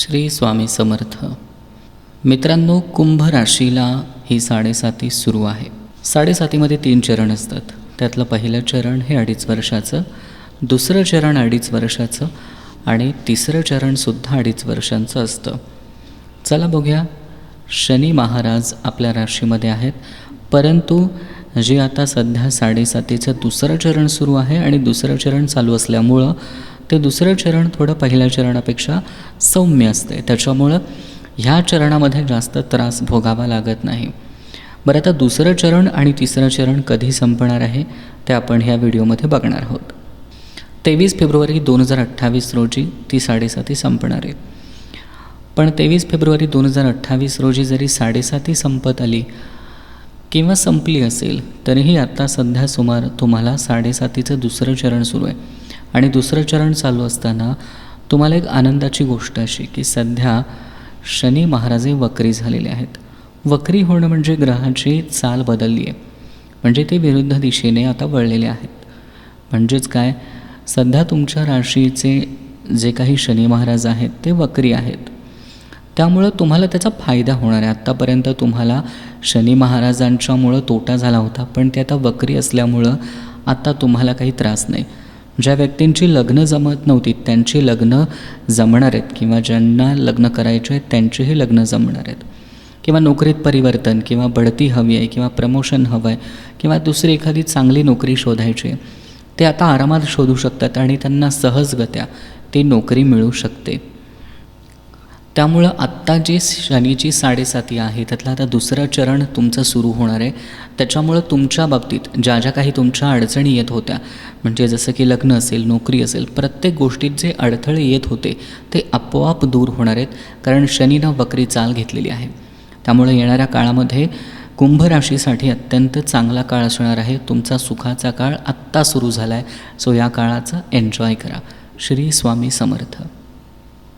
श्री स्वामी समर्थ. मित्रांनो कुंभ राशीला ही साडेसाती सुरू आहे. साडेसातीमध्ये तीन चरण असतात. त्यातलं पहिलं चरण हे अडीच वर्षाचं दुसरं चरण अडीच वर्षाचं आणि तिसरं चरणसुद्धा अडीच वर्षांचं असतं. चला बघूया. शनी महाराज आपल्या राशीमध्ये आहेत. परंतु जे आता सध्या साडेसातीचं दुसरं चरण सुरू आहे आणि दुसरं चरण चालू असल्यामुळं ते दुसरं चरण थोडं पहिल्या चरणापेक्षा सौम्य असते. त्याच्यामुळं ह्या चरणामध्ये जास्त त्रास भोगावा लागत नाही. बरं आता दुसरं चरण आणि तिसरं चरण कधी संपणार आहे ते आपण ह्या व्हिडिओमध्ये बघणार आहोत. तेवीस फेब्रुवारी दोन हजार अठ्ठावीस रोजी ती साडेसाती संपणार आहे. पण तेवीस फेब्रुवारी दोन हजार अठ्ठावीस रोजी जरी साडेसाती संपत आली किंवा संपली असेल तरीही आत्ता सध्या सुमार तुम्हाला साडेसातीचं दुसरं चरण सुरू आहे. आणि दुसरं चरण चालू असताना तुम्हाला एक आनंदाची गोष्ट अशी की सध्या शनी महाराजे वक्री झालेले आहेत. वक्री होणं म्हणजे ग्रहाची चाल बदलली आहे. म्हणजे ते विरुद्ध दिशेने आता वळलेले आहेत. म्हणजेच काय? सध्या तुमच्या राशीचे जे काही शनी महाराज आहेत ते वक्री आहेत. त्यामुळं तुम्हाला त्याचा फायदा होणार आहे. आत्तापर्यंत तुम्हाला शनी महाराजांच्यामुळं तोटा झाला होता पण ते आता वक्री असल्यामुळं आता तुम्हाला काही त्रास नाही. ज्या व्यक्तींची लग्न जमत नव्हती त्यांची लग्न जमणार आहेत. किंवा ज्यांना लग्न करायचे आहेत त्यांचीही लग्न जमणार आहेत. किंवा नोकरीत परिवर्तन किंवा बढती हवी आहे किंवा प्रमोशन हवं आहे किंवा दुसरी एखादी चांगली नोकरी शोधायची आहे ते आता आरामात शोधू शकतात आणि त्यांना सहजगत्या ती नोकरी मिळू शकते. त्यामुळं आत्ता जे शनीची साडेसाती आहे त्यातलं आता दुसरं चरण तुमचं सुरू होणार आहे. त्याच्यामुळं तुमच्या बाबतीत ज्या ज्या काही तुमच्या अडचणी येत होत्या म्हणजे जसं की लग्न असेल नोकरी असेल प्रत्येक गोष्टीत जे अडथळे येत होते ते आपोआप दूर होणार आहेत कारण शनीनं वक्री चाल घेतलेली आहे. त्यामुळे येणाऱ्या काळामध्ये कुंभ राशीसाठी अत्यंत चांगला काळ असणार आहे. तुमचा सुखाचा काळ आत्ता सुरू झाला आहे सो या काळाचा एन्जॉय करा. श्री स्वामी समर्थ.